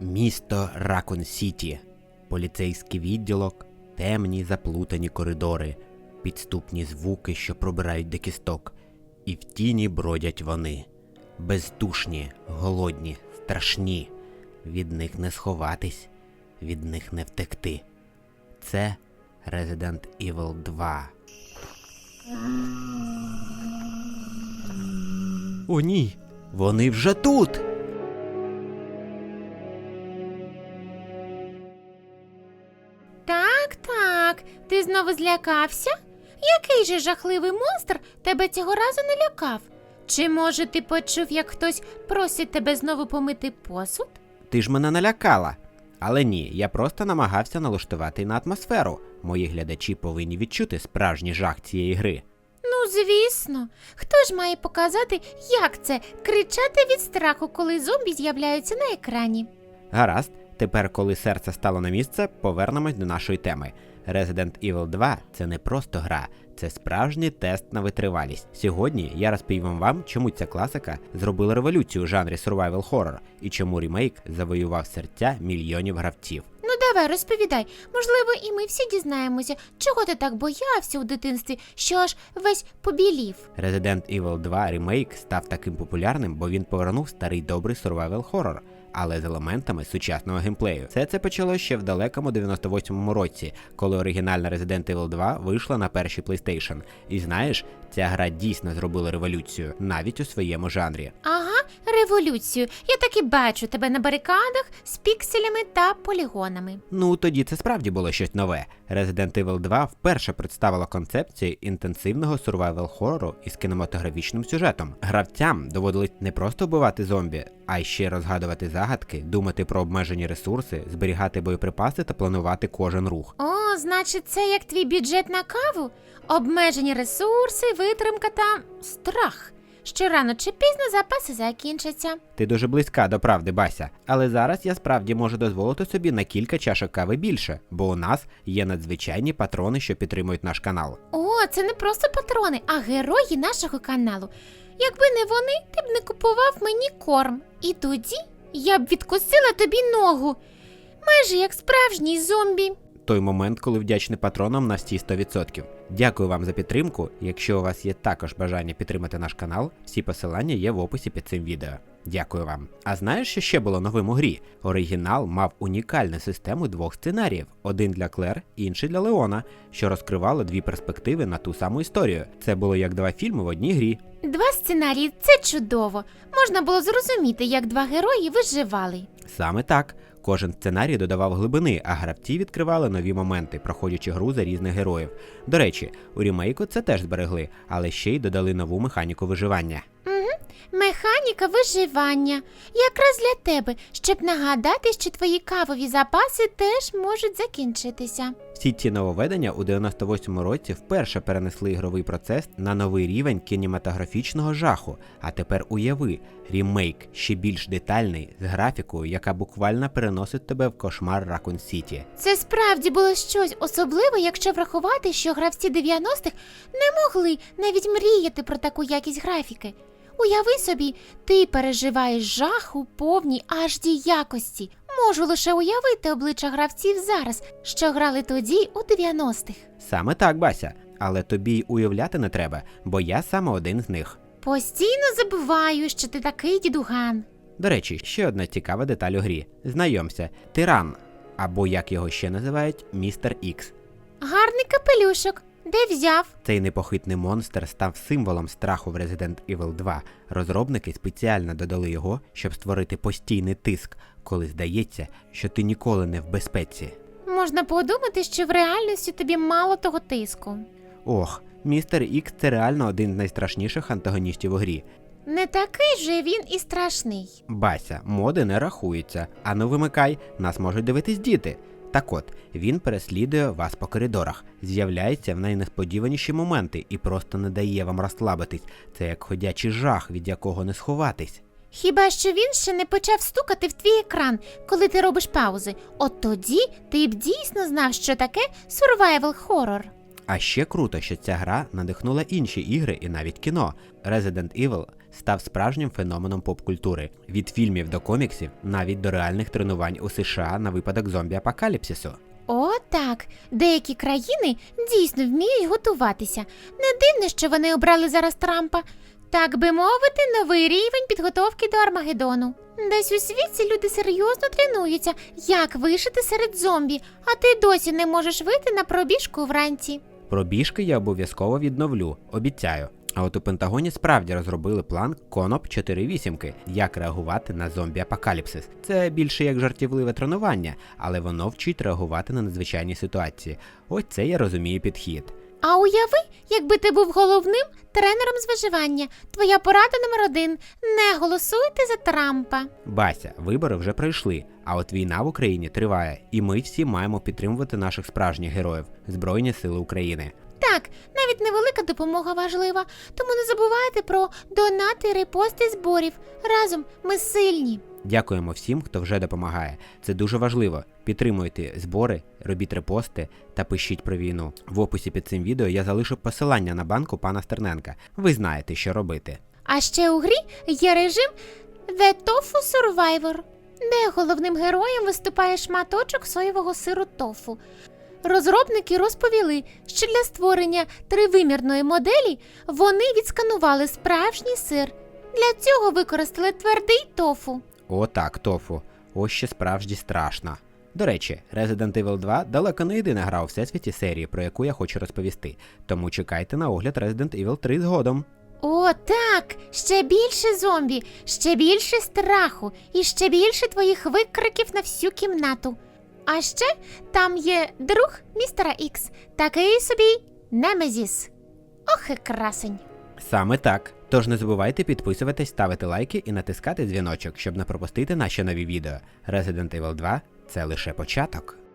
Місто Ракон Сіті, поліцейський відділок, темні заплутані коридори, підступні звуки, що пробирають до кісток, і в тіні бродять вони. Бездушні, голодні, страшні. Від них не сховатись, від них не втекти. Це Resident Evil 2. О, ні! Вони вже тут! Знову злякався? Який же жахливий монстр тебе цього разу не лякав? Чи може ти почув, як хтось просить тебе знову помити посуд? Ти ж мене налякала. Але ні, я просто намагався налаштувати на атмосферу. Мої глядачі повинні відчути справжній жах цієї гри. Ну, звісно. Хто ж має показати, як це кричати від страху, коли зомбі з'являються на екрані? Гаразд, тепер, коли серце стало на місце, повернемось до нашої теми. Resident Evil 2 це не просто гра, це справжній тест на витривалість. Сьогодні я розповім вам, чому ця класика зробила революцію у жанрі survival horror і чому ремейк завоював серця мільйонів гравців. Ну давай, розповідай. Можливо, і ми всі дізнаємося, чого ти так боявся у дитинстві, що аж весь побілів. Resident Evil 2 ремейк став таким популярним, бо він повернув старий добрий survival horror, але з елементами сучасного геймплею. Все це почалося ще в далекому 98-му році, коли оригінальна Resident Evil 2 вийшла на перший PlayStation. І знаєш, ця гра дійсно зробила революцію навіть у своєму жанрі. Ага, революцію. Я так і бачу тебе на барикадах з пікселями та полігонами. Ну тоді це справді було щось нове. Resident Evil 2 вперше представила концепцію інтенсивного survival хорору із кінематографічним сюжетом. Гравцям доводилось не просто вбивати зомбі, а й ще розгадувати загадки, думати про обмежені ресурси, зберігати боєприпаси та планувати кожен рух. О, значить, це як твій бюджет на каву? Обмежені ресурси, витримка та страх. Що рано чи пізно запаси закінчаться. Ти дуже близька до правди, Бася. Але зараз я справді можу дозволити собі на кілька чашок кави більше, бо у нас є надзвичайні патрони, що підтримують наш канал. О, це не просто патрони, а герої нашого каналу. Якби не вони, ти б не купував мені корм. І тоді я б відкусила тобі ногу. Майже як справжній зомбі. Той момент, коли вдячний патронам на всі 100%. Дякую вам за підтримку. Якщо у вас є також бажання підтримати наш канал, всі посилання є в описі під цим відео. Дякую вам. А знаєш, що ще було новим у грі? Оригінал мав унікальну систему двох сценаріїв: один для Клер, інший для Леона, що розкривало дві перспективи на ту саму історію. Це було як два фільми в одній грі. Два сценарії це чудово. Можна було зрозуміти, як два герої виживали. Саме так. Кожен сценарій додавав глибини, а гравці відкривали нові моменти, проходячи гру за різних героїв. До речі, у рімейку це теж зберегли, але ще й додали нову механіку виживання. Механіка виживання. Якраз для тебе, щоб нагадати, що твої кавові запаси теж можуть закінчитися. Всі ці нововведення у 98-му році вперше перенесли ігровий процес на новий рівень кінематографічного жаху. А тепер уяви, рімейк ще більш детальний, з графікою, яка буквально переносить тебе в кошмар Ракун Сіті. Це справді було щось особливе, якщо врахувати, що гравці 90-х не могли навіть мріяти про таку якість графіки. Уяви собі, ти переживаєш жах у повній HD якості. Можу лише уявити обличчя гравців зараз, що грали тоді у 90-х. Саме так, Бася. Але тобі й уявляти не треба, бо я саме один з них. Постійно забуваю, що ти такий дідуган. До речі, ще одна цікава деталь у грі. Знайомся, тиран, або як його ще називають, містер Ікс. Гарний капелюшок. Де взяв? Цей непохитний монстр став символом страху в Resident Evil 2. Розробники спеціально додали його, щоб створити постійний тиск, коли здається, що ти ніколи не в безпеці. Можна подумати, що в реальності тобі мало того тиску. Ох, містер Ікс це реально один з найстрашніших антагоністів у грі. Не такий же він і страшний. Бася, моди не рахуються, а ну вимикай, нас можуть дивитись діти. Так от, він переслідує вас по коридорах, з'являється в найнесподіваніші моменти і просто не дає вам розслабитись. Це як ходячий жах, від якого не сховатись. Хіба що він ще не почав стукати в твій екран, коли ти робиш паузи. От тоді ти б дійсно знав, що таке survival horror. А ще круто, що ця гра надихнула інші ігри і навіть кіно. Resident Evil став справжнім феноменом поп-культури від фільмів до коміксів, навіть до реальних тренувань у США на випадок зомбі-апокаліпсису. О, так. Деякі країни дійсно вміють готуватися. Не дивно, що вони обрали зараз Трампа. Так би мовити, новий рівень підготовки до Армагеддону. Десь у світі люди серйозно тренуються, як вижити серед зомбі, а ти досі не можеш вийти на пробіжку вранці. Пробіжки я обов'язково відновлю, обіцяю. А от у Пентагоні справді розробили план Коноп 48, як реагувати на зомбі-апокаліпсис. Це більше як жартівливе тренування, але воно вчить реагувати на надзвичайні ситуації. Ось це я розумію підхід. А уяви, якби ти був головним тренером з виживання. Твоя порада номер один не голосуйте за Трампа. Бася, вибори вже пройшли, а от війна в Україні триває, і ми всі маємо підтримувати наших справжніх героїв Збройні Сили України. Так, навіть невелика допомога важлива, тому не забувайте про донати, репости зборів. Разом ми сильні. Дякуємо всім, хто вже допомагає. Це дуже важливо. Підтримуйте збори, робіть репости та пишіть про війну. В описі під цим відео я залишу посилання на банку пана Стерненка. Ви знаєте, що робити. А ще у грі є режим The Tofu Survivor, де головним героєм виступає шматочок соєвого сиру тофу. Розробники розповіли, що для створення тривимірної моделі вони відсканували справжній сир. Для цього використали твердий тофу. О, так, тофу. Ось ще справді страшно. До речі, Resident Evil 2 далеко не єдина гра у всесвіті серії, про яку я хочу розповісти. Тому чекайте на огляд Resident Evil 3 згодом. О, так! Ще більше зомбі, ще більше страху і ще більше твоїх викриків на всю кімнату. А ще там є друг містера Ікс, такий собі Немезіс. Ох і красень. Саме так. Тож не забувайте підписуватись, ставити лайки і натискати дзвіночок, щоб не пропустити наші нові відео. Resident Evil 2 це лише початок.